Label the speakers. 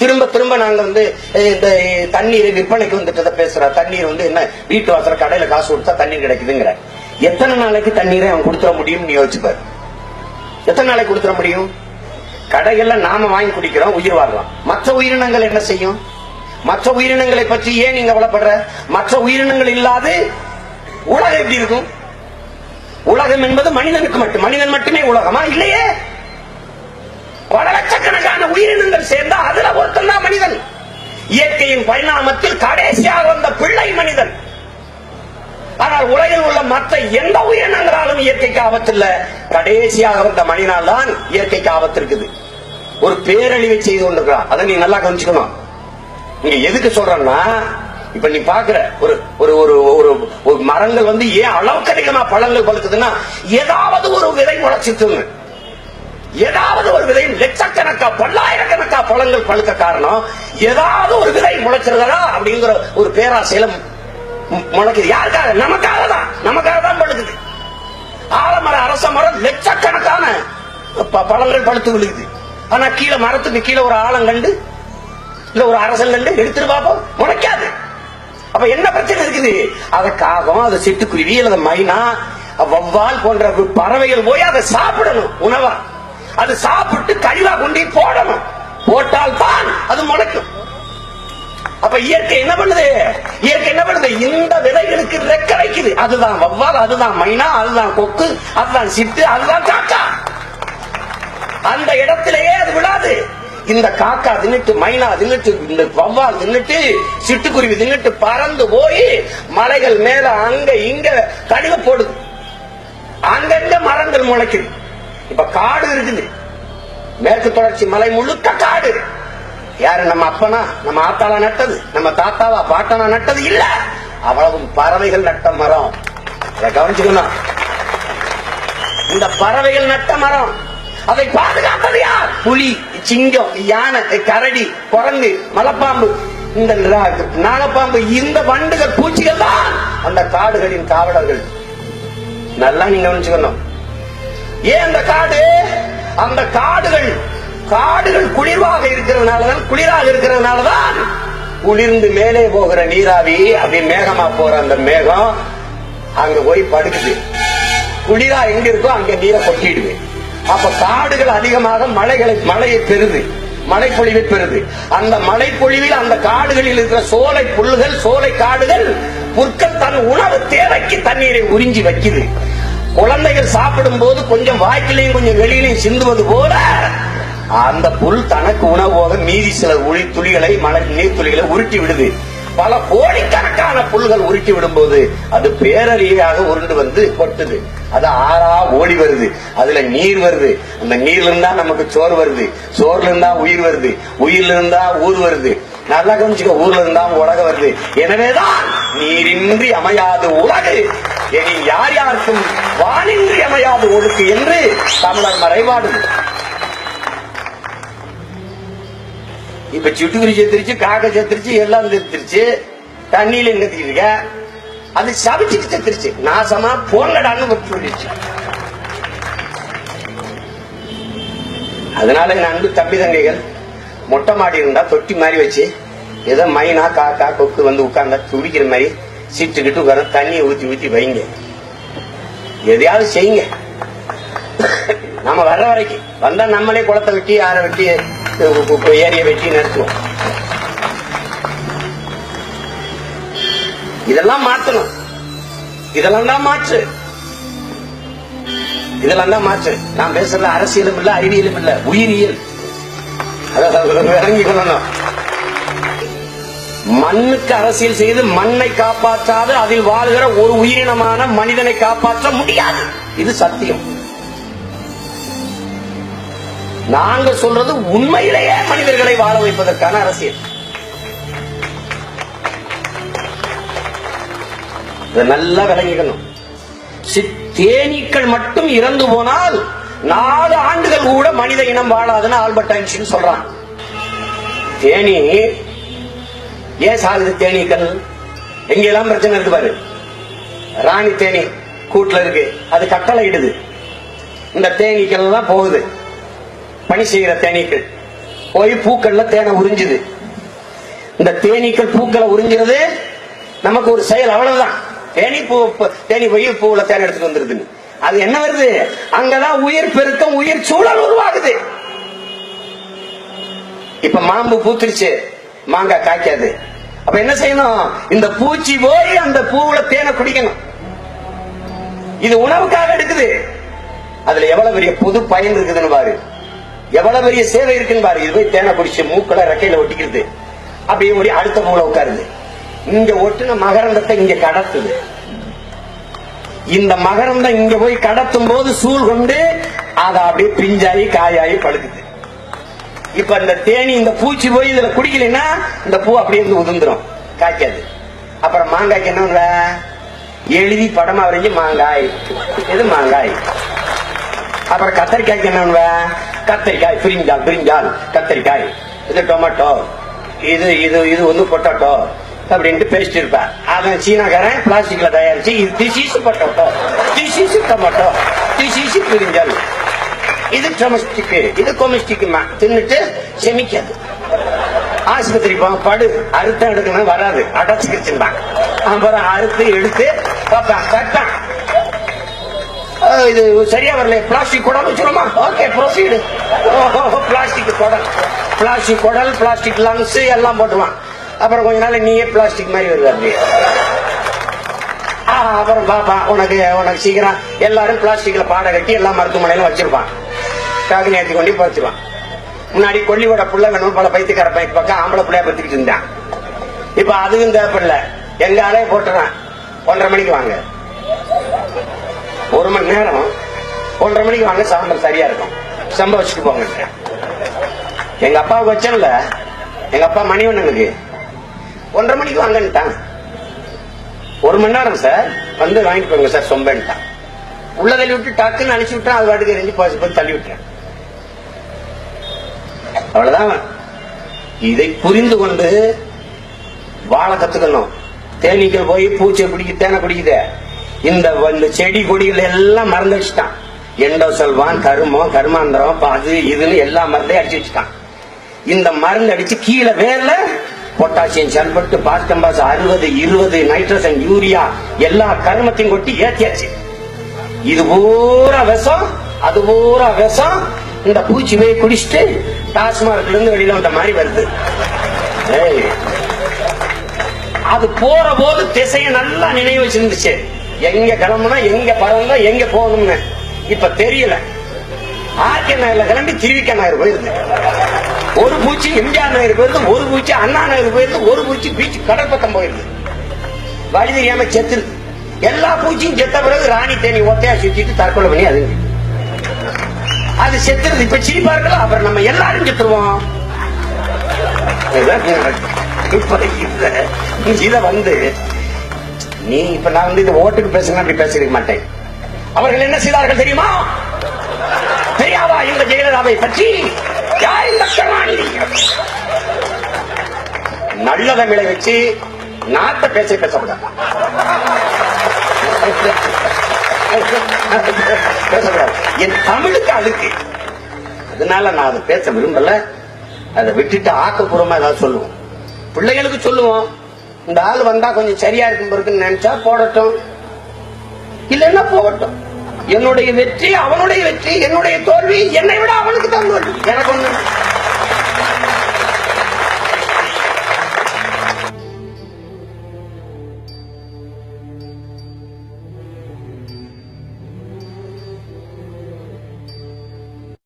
Speaker 1: திரும்ப திரும்ப நாங்க வந்து இந்த தண்ணீர் விற்பனைக்கு வந்துட்டு பேசுற. தண்ணீர் வந்து என்ன வீட்டு வாசல கடையில காசு கொடுத்தா தண்ணீர் கிடைக்குதுங்கிற. எத்தனை நாளைக்கு தண்ணீரை அவன் கொடுத்துட முடியும்னு யோசிச்சுப்பாரு. எத்தனை நாளைக்கு கொடுத்துட முடியும்? கடைகள்ல நாம வாங்கி குடிக்கிறோம் உயிர் வாழலாம் மற்ற உயிரினங்கள் என்ன செய்யும்? மற்ற உயிரினங்களை பற்றி ஏன் நீங்க கவலைப்படுற? மற்ற உயிரினங்கள் இல்லாது உலகம் எப்படி இருக்கும்? உலகம் என்பது மனிதனுக்கு மட்டும் மனிதன் மட்டுமே உலகமா? இல்லையே. பல லட்சக்கணக்கான உயிரினங்கள் சேர்ந்தா அதுல ஒருத்தன் தான் மனிதன். இயற்கையின் பரிணாமத்தில் கடைசியாக வந்த பிள்ளை மனிதன். ஆனால் உலகில் உள்ள மற்ற எந்த உயிரினங்களாலும் இயற்கைக்கு ஆபத்து இல்ல கடைசியாக வந்த மனிதனால் தான் இயற்கைக்கு ஆபத்து இருக்குது. ஒரு பேரழிவை செய்து கொண்டிருக்கிறான். அதை நீ நல்லா கவனிச்சுக்கணும். நீங்க எதுக்கு சொல்றேன்னா இப்ப நீ பாக்குற ஒரு ஒரு ஒரு ஒரு ஒரு மரங்கள் வந்து ஏன் அளவுக்கு அதிகமா பழங்கள் பழுக்குதுன்னா ஏதாவது ஒரு விதை முளைச்சிட்டு ஏதாவது ஒரு விதை லட்சக்கணக்கா பல்லாயிரக்கணக்கா பழங்கள் பழுக்க காரணம் ஏதாவது ஒரு விதை முளைச்சிருதா அப்படிங்கிற ஒரு பேராசையில முளைக்குது. யாருக்காக? நமக்காக தான் நமக்காக தான் பழுக்குது. ஆலமரம் அரச மரம் லட்சக்கணக்கான ப- பழங்கள் பழுத்து விழுகுது. ஆனா கீழே மரத்துக்கு கீழே ஒரு ஆலங்கண்டு இல்ல ஒரு அரசன் கண்டு எடுத்துட்டு பார்ப்போம் முளைக்காது. அப்ப என்ன பிரச்சனை இருக்குது? அதை காகம் அதை சிட்டுக்குருவி அல்லது மைனா வவ்வால் போன்ற பறவைகள் போய் அதை சாப்பிடணும் உணவா. அது சாப்பிட்டு கழிவா கொண்டு போடணும். போட்டால் தான் அது முளைக்கும். அப்ப இயற்கை என்ன பண்ணுது? இயற்கை என்ன பண்ணுது? இந்த விதைகளுக்கு ரெக்க வைக்குது. அதுதான் வவ்வால் அதுதான் மைனா அதுதான் கொக்கு அதுதான் சிட்டு அதுதான் காக்கா. அந்த இடத்திலேயே அது விடாது இந்த காக்கா தின்னுட்டு மைனா தின்னுட்டு இந்த வவ்வால் தின்னுட்டு சிட்டுக்குருவி தின்னுட்டு பறந்து போய் மலைகள் மேல அங்க இங்க கழிவு போடுது. அங்கங்க மரங்கள் முளைக்குது. இப்ப காடு இருக்குது. மேற்கு தொடர்ச்சி மலை முழுக்க காடு. யாரு நம்ம அப்பனா? நம்ம ஆத்தாளா நட்டது? நம்ம தாத்தாவா பாட்டனா நட்டது? இல்ல. அவ்வளவு பறவைகள் நட்ட மரம். அதை கவனிச்சுக்கணும். இந்த பறவைகள் நட்ட மரம். அதை பாதுகாப்பது யார்? புலி சிங்கம் யானை கரடி குரங்கு மலைப்பாம்பு. இந்த நாகப்பாம்பு இந்த வண்டுகள் பூச்சிகள் தான் அந்த காடுகளின் காவலர்கள். நல்லா நீங்க கவனிச்சுக்கணும். ஏன் அந்த காடு? அந்த காடுகள் காடுகள் குளிர்வாக இருக்கிறதுனாலதான் குளிராக இருக்கிறதுனாலதான் குளிர்ந்து மேலே போகிற நீராவி அப்படி மேகமா போற அந்த மேகம் அங்க போய் படுக்குது. குளிரா எங்க இருக்கோ அங்க நீரை கொட்டிடுது. அப்ப காடுகள் அதிகமாக மலைகளை மழையை பெறுது. மழைப்பொழிவை பெறுது. அந்த மழைப்பொழிவில் அந்த காடுகளில் இருக்கிற சோலை புல்லுகள் சோலை காடுகள் புற்கள் தன் உணவு தேவைக்கு தண்ணீரை உறிஞ்சி வைக்குது. குழந்தைகள் சாப்பிடும் போது கொஞ்சம் வாய்க்கிலையும் கொஞ்சம் வெளியிலையும் சிந்துவது போல அந்த புல் தனக்கு உணவோக மீதி சில ஒளி துளிகளை மழை நீர் துளிகளை உருட்டி விடுது. பல கோடிக்கணக்கான புல்கள் உருட்டி விடும்போது அது பேரறியாக உருண்டு வந்து கொட்டுது. அது ஆறா ஓடி வருது. அதுல நீர் வருது. அந்த நீர்ல இருந்தா நமக்கு சோறு வருது. சோறுல இருந்தா உயிர் வருது. உயிர்ல இருந்தா ஊர் வருது. நல்லா கவனிச்சுக்க ஊர்ல இருந்தா உலக வருது. எனவேதான் நீரின்றி அமையாது உலகு. இனி யார் யாருக்கும் வானின்றி அமையாது ஒழுக்கு என்று தமிழர் மறைபாடு இப்ப சிட்டுக்குருவி செத்துருச்சு காக்கை செத்துருச்சு எல்லாம் செத்துருச்சு தண்ணியில நிறுத்திருக்க அது சபிச்சுட்டு செத்துருச்சு. நாசமா போங்கடான்னு சொல்லிடுச்சு அதனால என் அன்பு தம்பி தங்கைகள் மொட்டை மாடி இருந்தா தொட்டி மாதிரி வச்சு ஏதோ மைனா காக்கா கொக்கு வந்து உட்கார்ந்தா துடிக்கிற மாதிரி சிட்டுக்கிட்டு உட்கார தண்ணியை ஊத்தி ஊத்தி வைங்க. எதையாவது செய்யுங்க. நம்ம வர்ற வரைக்கும். வந்தா நம்மளே குளத்தை வெட்டி ஆற வெட்டி ஏரிய வெட்டி நடத்துவோம் இதெல்லாம் மாத்தணும். இதெல்லாம் தான் மாற்று. இதெல்லாம் தான் மாற்று. நான் பேசுறது அரசியலும் இல்ல அறிவியலும் இல்ல உயிரியல். அதான் இறங்கி கொள்ளணும் மண்ணுக்கு அரசியல் செய்து மண்ணை காப்பாற்றாது அதில் வாழ்கிற ஒரு உயிரினமான மனிதனை காப்பாற்ற முடியாது. இது சத்தியம். நாங்க சொல்றது உண்மையிலேயே மனிதர்களை வாழ வைப்பதற்கான அரசியல். நல்லா விளங்கிக்கணும். தேனீக்கள் மட்டும் இறந்து போனால் நாலு ஆண்டுகள் கூட மனித இனம் வாழாதுன்னு ஆல்பர்ட் ஐன்ஸ்டீன் சொல்றான். தேனி ஏன் சாகுது தேனீக்கள் எங்கெல்லாம் பிரச்சனை இருக்கு பாரு. ராணி தேனி கூட்டுல இருக்கு. அது கட்டளை இடுது இந்த தேனீக்கள் எல்லாம் போகுது. பணி செய்கிற தேனீக்கள். போய் பூக்கள்ல தேனை உறிஞ்சுது. இந்த தேனீக்கள் பூக்களை உறிஞ்சுறது நமக்கு ஒரு செயல். அவ்வளவுதான். தேனி பூ தேனி போய் பூவுல தேனை எடுத்துட்டு வந்துருதுன்னு. அது என்ன வருது? அங்கதான் உயிர் பெருக்கம் உயிர் சூழல் உருவாகுது. இப்ப மாம்பு பூத்துருச்சு. மாங்காய் காய்க்காது. அப்ப என்ன செய்யணும்? இந்த பூச்சி போய் அந்த பூவுல தேனை குடிக்கணும். இது உணவுக்காக எடுக்குது. அதுல எவ்வளவு பெரிய புது பயன் இருக்குதுன்னு பாரு. எவ்வளவு பெரிய சேவை இருக்குன்னு பாரு. இது போய் தேனை குடிச்சு மூக்கல ரெக்கையில ஒட்டிக்கிறது. அப்படியே ஒரு அடுத்த மூளை உட்காருது. இங்க ஒட்டுன மகரந்தத்தை இங்க கடத்துது. இந்த மகரந்தம் இங்க போய் கடத்தும் போது சூழ் கொண்டு அதை அப்படியே பிஞ்சாயி காயாயி பழுக்குது இப்ப இந்த தேனி இந்த பூச்சி போய் இதுல குடிக்கலைன்னா இந்த பூ அப்படியே இருந்து உதிர்ந்துரும். காய்க்காது. அப்புறம் மாங்காய்க்கு என்ன எழுதி படமா வரைஞ்சு மாங்காய். இது மாங்காய்? அப்புறம் கத்தரிக்காய்க்கு என்ன கத்தரிக்காய் பிரிஞ்சால் பிரிஞ்சால் கத்தரிக்காய். இது டொமேட்டோ. இது இது இது வந்து பொட்டாட்டோ அப்படின்ட்டு பேசிட்டு இருப்பேன் அவன் சீனாக்காரன் பிளாஸ்டிக்ல தயாரிச்சு இது திசீசு பொட்டேட்டோ திசீசு டொமேட்டோ திசீசு பிரிஞ்சால். இது டொமஸ்டிக்கு இது கொமிஸ்டிக்குமா தின்னுட்டு செமிக்காது. ஆஸ்பத்திரி படு அறுத்த எடுக்கணும் வராது. அடைச்சுக்கிச்சுட்டான் அப்புறம் அறுத்து எடுத்து பார்ப்பேன் கட்டான் இது சரியா வரல பிளாஸ்டிக் குடல் வச்சிருமா? ஓகே ப்ரொசீடு பிளாஸ்டிக் குடல். பிளாஸ்டிக் குடல் பிளாஸ்டிக் லங்ஸ் எல்லாம் போட்டுவான் அப்புறம் கொஞ்ச நாள் நீயே பிளாஸ்டிக் மாதிரி வருது அப்படியே. அப்புறம் பாப்பா உனக்கு உனக்கு சீக்கிரம் எல்லாரும் பிளாஸ்டிக்ல பாட கட்டி எல்லா மருத்துவமனையிலும் வச்சிருப்பான். காக்கு ஏற்றி கொண்டு போய் முன்னாடி கொல்லியோட புள்ள வேணும் பல பைத்தியக்கார பைக்கு பக்கம் ஆம்பளை பிள்ளைய பத்திக்கிட்டு இருந்தான். இப்ப அதுவும் தேவைப்படல எங்க ஆளே போட்டுறான். ஒன்றரை மணிக்கு வாங்க. ஒரு மணி நேரம். ஒன்றரை மணிக்கு வாங்க சாம்பார் சரியா இருக்கும். சம்ப வச்சுட்டு போங்க எங்க அப்பாவுக்கு வச்சோம்ல எங்க அப்பா மணி ஒண்ணுங்களுக்கு. ஒன்றரை மணிக்கு வாங்கன்ட்டான். ஒரு மணி நேரம் சார். வந்து வாங்கிட்டு போங்க சார் சொம்பன்ட்டான். உள்ள தள்ளி விட்டு டக்குன்னு அழிச்சு விட்டான். அது வாட்டுக்கு எரிஞ்சு போய் போய் தள்ளி விட்டேன் அவ்வளவுதான். இதை புரிந்து கொண்டு வாழ கத்துக்கணும். தேனீக்கள் போய் பூச்சை பிடிக்க தேனை பிடிக்குது. இந்த செடி கொடிகள் எல்லாம் மறந்து வச்சுட்டான். எண்டோ செல்வான் கருமம் கருமாந்திரம் அது இதுன்னு எல்லா மருந்தையும் அடிச்சு வச்சுட்டான். இந்த மருந்து அடிச்சு கீழே வேர்ல பொட்டாசியம் சல்பட்டு பாஸ்டம்பாஸ் அறுபது இருபது நைட்ரசன் யூரியா எல்லா கருமத்தையும் கொட்டி ஏத்தியாச்சு. இது பூரா விஷம் அது பூரா விஷம். இந்த பூச்சி போய் குடிச்சிட்டு டாஸ்மார்க்ல இருந்து வெளியில வந்த மாதிரி வருது. அது போற போது திசையை நல்லா நினைவு வச்சிருந்துச்சு. எங்க கிளம்புனா எங்க பறந்தா எங்க போகணும்னு. இப்ப தெரியல. ஆர்கே நகர்ல கிளம்பி திருவிக்க நகர் போயிருது ஒரு பூச்சி எம்ஜிஆர் நகர் போயிருது ஒரு பூச்சி அண்ணா நகர் போயிருது ஒரு பூச்சி பீச் கடற்பக்கம் போயிருது வழி தெரியாம செத்துருது எல்லா பூச்சியும் செத்த பிறகு ராணி தேனி ஒத்தையா சுத்திட்டு தற்கொலை பண்ணி அது அது செத்துருது இப்ப சிரிப்பா இருக்கலாம் அப்புறம் நம்ம எல்லாரும் செத்துருவோம். இத இத வந்து நீ இப்ப நான் வந்து இந்த ஓட்டுக்கு பேசுங்க அப்படி பேசிருக்க மாட்டேன். அவர்கள் என்ன செய்தார்கள் தெரியுமா? தெரியாதா இந்த ஜெயலலிதாவை பற்றி யார் இந்த கருணாநிதி நல்ல தமிழை வச்சு நாட்டை பேச பேசக்கூடாது. பேசக்கூடாது என் தமிழுக்கு அழுக்கு. அதனால நான் அதை பேச விரும்பல. அதை விட்டுட்டு ஆக்கப்பூர்வமா ஏதாவது சொல்லுவோம். பிள்ளைகளுக்கு சொல்லுவோம். இந்த ஆள் வந்தா கொஞ்சம் சரியா இருக்கும் இருக்குன்னு நினைச்சா போடட்டும். இல்லைன்னா போகட்டும். என்னுடைய வெற்றி அவனுடைய வெற்றி என்னுடைய தோல்வி என்னை விட அவனுக்கு தான் எனக்கு ஒண்ணு